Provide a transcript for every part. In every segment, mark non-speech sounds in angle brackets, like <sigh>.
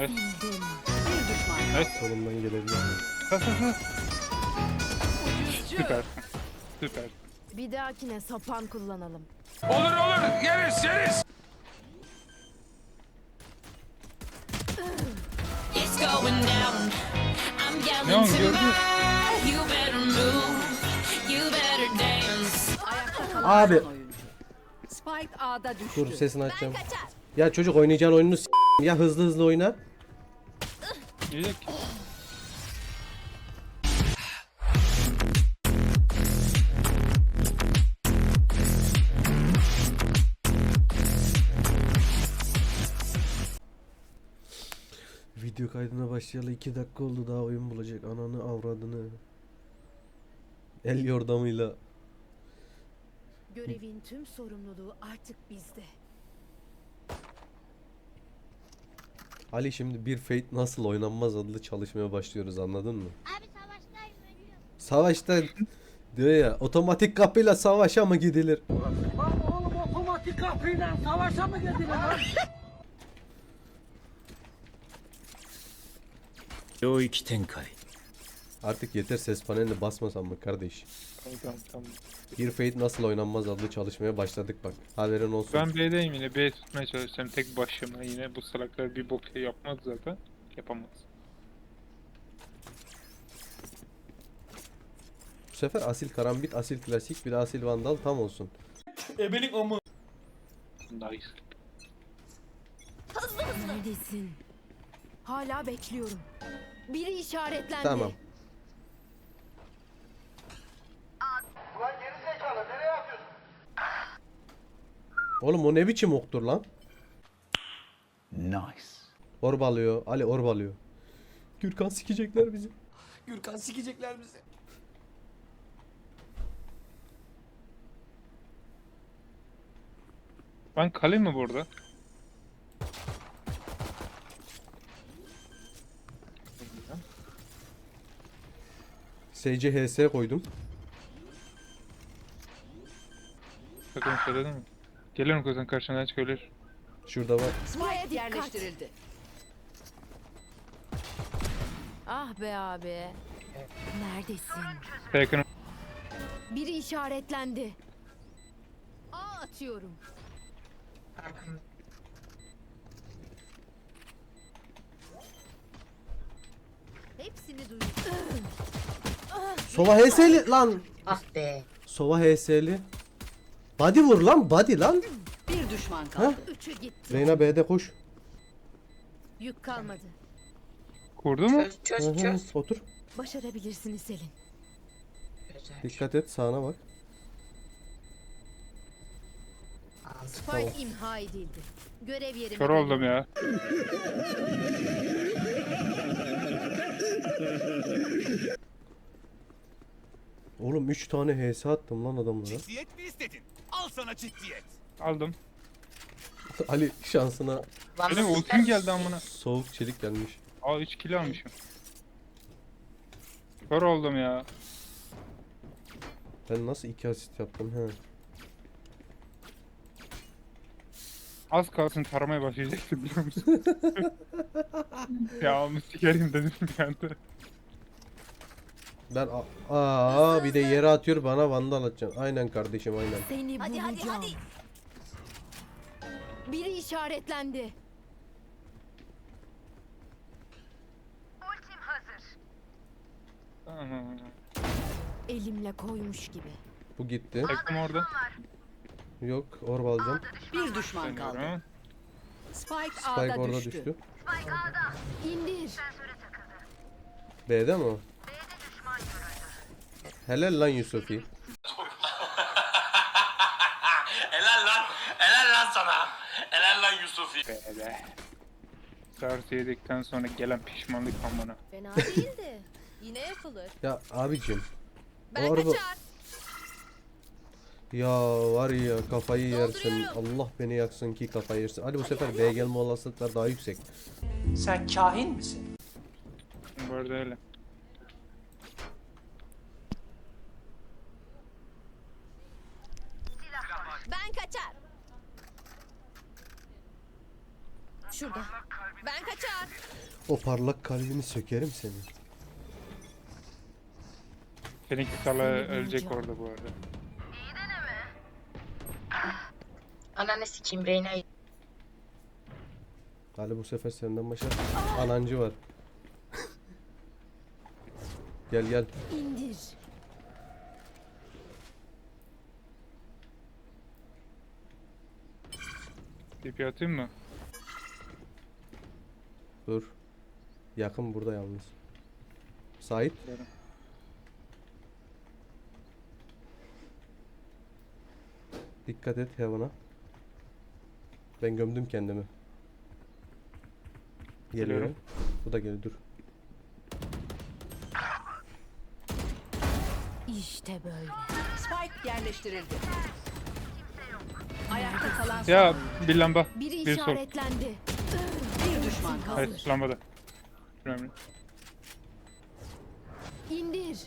Evet. Bir düşman. Evet. Solumdan gelebilir. Süper. Süper. Bir dahakine sapan kullanalım. Olur olur yeriz yeriz. It's going down. I'm Ne oldu, yelling gördün mü? timber. You better move. You better dance. Ayakta kalan Abi. son oyuncu. Spike A'da düştü. Dur sesini açacağım. Ya çocuk oynayacağın oyununu s- ya hızlı hızlı oyna. Yiyecek. Video kaydına başlayalı 2 dakika oldu daha oyun bulacak ananı avradını. El yordamıyla. Görevin tüm sorumluluğu artık bizde. Ali şimdi bir Fate nasıl oynanmaz adlı çalışmaya başlıyoruz anladın mı? Abi savaştayım ölüyorum. Savaşta diyor ya otomatik kapıyla savaşa mı gidilir? Lan oğlum otomatik kapıyla savaşa mı gidilir lan? Yoik tenkai. Artık yeter ses paneline basmasam mı kardeş? Tamam tamam tamam. Bir Fate nasıl oynanmaz adlı çalışmaya başladık bak. Haberin olsun. Ben B'deyim yine. B tutmaya çalışacağım tek başıma. Yine bu salaklar bir bok yapmaz zaten. Yapamaz. Bu sefer asil karambit, asil klasik, bir de asil vandal tam olsun. Nice. Neredesin? Hala bekliyorum. Biri işaretlendi. Tamam. Oğlum o ne biçim oktur lan? Nice Orbalıyor. Ali orbalıyor. Gürkan sikecekler bizi. Gürkan sikecekler bizi Ben kale mi burada? SCHS koydum. Sakın söyledin mi? Geliyorum kızın karşına aç gelir. Şurada var. Buraya yerleştirildi. Ah be abi. Neredesin? Yakın. Biri işaretlendi. Aa atıyorum. Hepsini duydum. Sova HS'li lan. Ah be. Sova HS'li. Body vur lan body lan. Bir düşman Ha? kaldı. Üçü gitti. Reyna B'de koş. Yük kalmadı. Kurdu mu? Çöz Hı çöz hı, çöz. Otur. Başarabilirsiniz Selin. Güzel. Dikkat et sağına bak. Spike imha edildi. Görev yerine Kör oldum ya. Oğlum 3 tane HS attım lan adamlara. Ciddiyet mi istedin? Al sana ciddiyet Aldım. <laughs> Ali şansına Benim ultim geldi amına. soğuk çelik gelmiş. Aa 3 kilo almışım. Kör oldum ya. Ben nasıl 2 asist yaptım he. Az kalsın taramaya başlayacaktım biliyor musun? <laughs> <laughs> ya onu sikerim dedim bir anda. Ben a- aa bir de yere atıyor bana vandal atacaksın. Aynen kardeşim aynen. Seni bulacağım. Biri işaretlendi. Tamam. Elimle koymuş gibi. Bu gitti. Takım orada. Yok orb alacağım. Bir düşman kaldı. Dönüyorum. Spike, Spike A'da orada düştü. düştü. İndir. B'de mi o? Helal lan Yusufi. <laughs> Helal lan Helal lan sana Helal lan Yusufi Be be. Yedikten sonra gelen pişmanlık amına. Fena değildi. <laughs> Yine yapılır. Ya abicim. Ben o araba- kaçar. Ya var ya kafayı yersin. Allah beni yaksın ki kafayı yersin. Hadi bu sefer B gelme olasılıklar daha yüksek. Sen kahin misin? Bu arada öyle. Ben kaçar. Şurada. Ben kaçar. O parlak kalbini sökerim senin. Seninki sala ölecek orada bu arada. Ananı sikeyim Reyna'yı. Ali bu sefer senden başa anancı var. <laughs> gel gel. İndir. TP atayım mı? Dur. Yakın burada yalnız. Sait. Dikkat et Heaven'a. Ben gömdüm kendimi. Geliyor. Geliyorum. Bu da geliyor dur. İşte böyle. Spike yerleştirildi. Ayakta kalan Ya bir lamba. Biri Bir sol. işaretlendi. Bir düşman kaldı. Evet lambada. Önemli. İndir.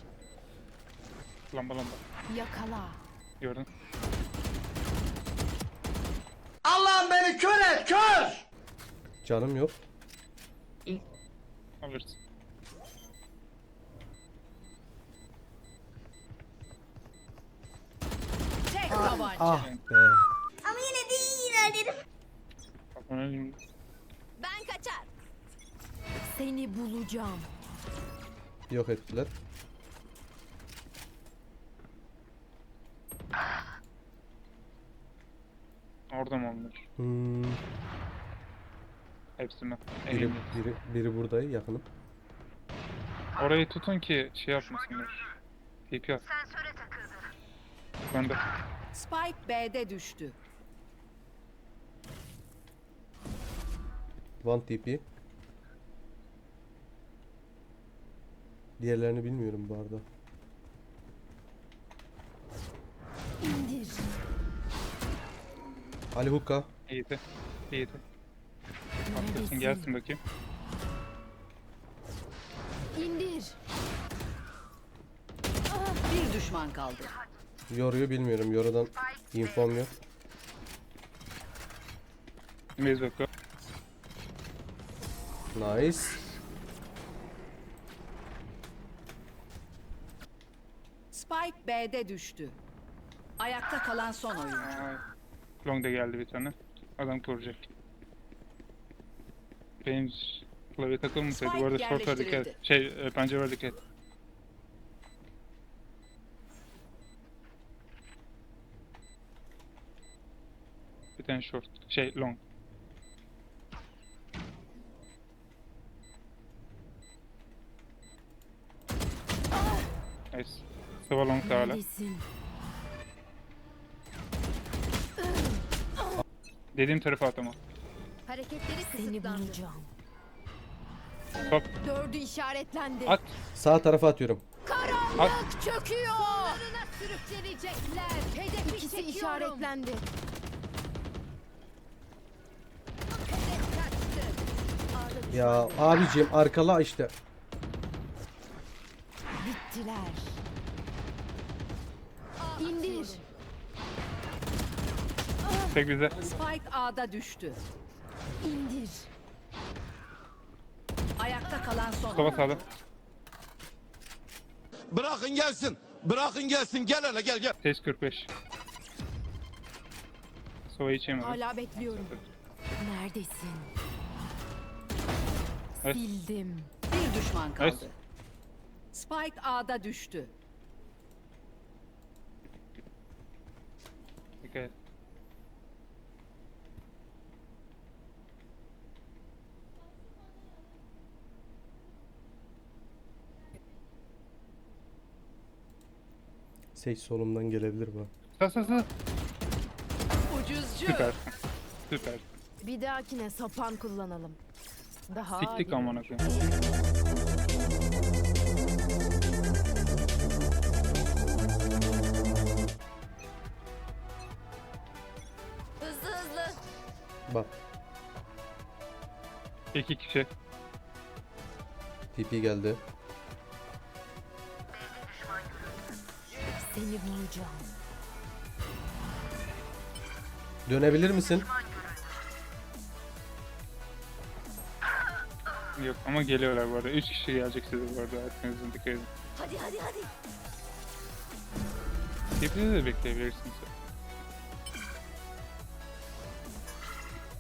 Lamba lamba. Yakala. Gördün. Allah'ım beni kör et kör. Canım yok. Alırsın. Tek tabanca. Ah be. Ama yine de iyi ilerledim. Kafana elim- Ben kaçar. Seni bulacağım. Yok ettiler. Orada mı olmuş? Hmm, Hepsi mi? biri, Eminim. biri, biri buradayım yakınım. Orayı tutun ki şey yapmasınlar. TP at. Ben de. Spike B'de düştü. One TP. Diğerlerini bilmiyorum bu arada. İndir. Ali Hukka. İyiydi. İyiydi. Atlasın gelsin bakayım. İndir. Bir düşman kaldı. Yoruyor bilmiyorum. Yorudan infom yok. Mezbeko. Nice. Spike B'de düştü. Ayakta kalan son oyuncu. Long da geldi bir tane. Adam koruyacak. Benim klavye takılmasaydı. Bu Spike arada short var dikkat. yerleştirildi. Şey e, pencere var dikkat. Bir tane short. Şey long. Nice. Sıva long hala. Dediğim tarafa at ama. Hareketleri Seni bulacağım. Top. Dördü işaretlendi. At. Sağ tarafa atıyorum. Karanlık çöküyor. Sonuna sürüklenecekler. Hedefi İkisi işaretlendi. Ya abicim arkala işte. Bittiler. 8'e. Spike A'da düştü. İndir. Ayakta kalan son. Sola sağda. Bırakın gelsin. Bırakın gelsin. Gel hele gel gel. Ses 45. Sova içemedim. Hala bekliyorum. Neredesin? Evet. Sildim. Bir düşman kaldı. Evet. Spike A'da düştü. Seç solumdan gelebilir bu. Sağ sağ sağ. Ucuzcu. Süper. Süper. Bir dahakine sapan kullanalım. Daha Siktik adil. amına koyayım. Hızlı hızlı. Bak İki kişi. TP geldi. Seni bulacağım. Dönebilir misin? Yok ama geliyorlar bu arada. 3 kişi gelecek size bu arada. Arkanızdan dikkat edin. Hadi hadi hadi. Tepede de bekleyebilirsiniz.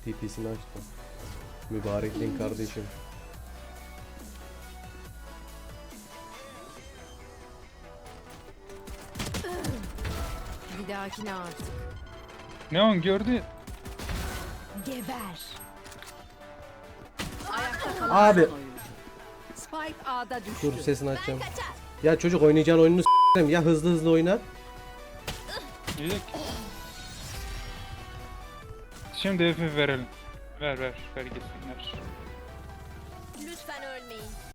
TP'sini açtım. Mübarekliğin kardeşim. Bir dahakine artık. Neon gördü. Geber. Ayakta kalan Abi. son oyuncu. Spike A'da düştü. Dur sesini açacağım. Ya çocuk oynayacağın oyununu s**erim. Ya hızlı hızlı oyna. Gelecek. Şimdi FF verelim. Ver ver. Ver gitsinler. Lütfen ölmeyin.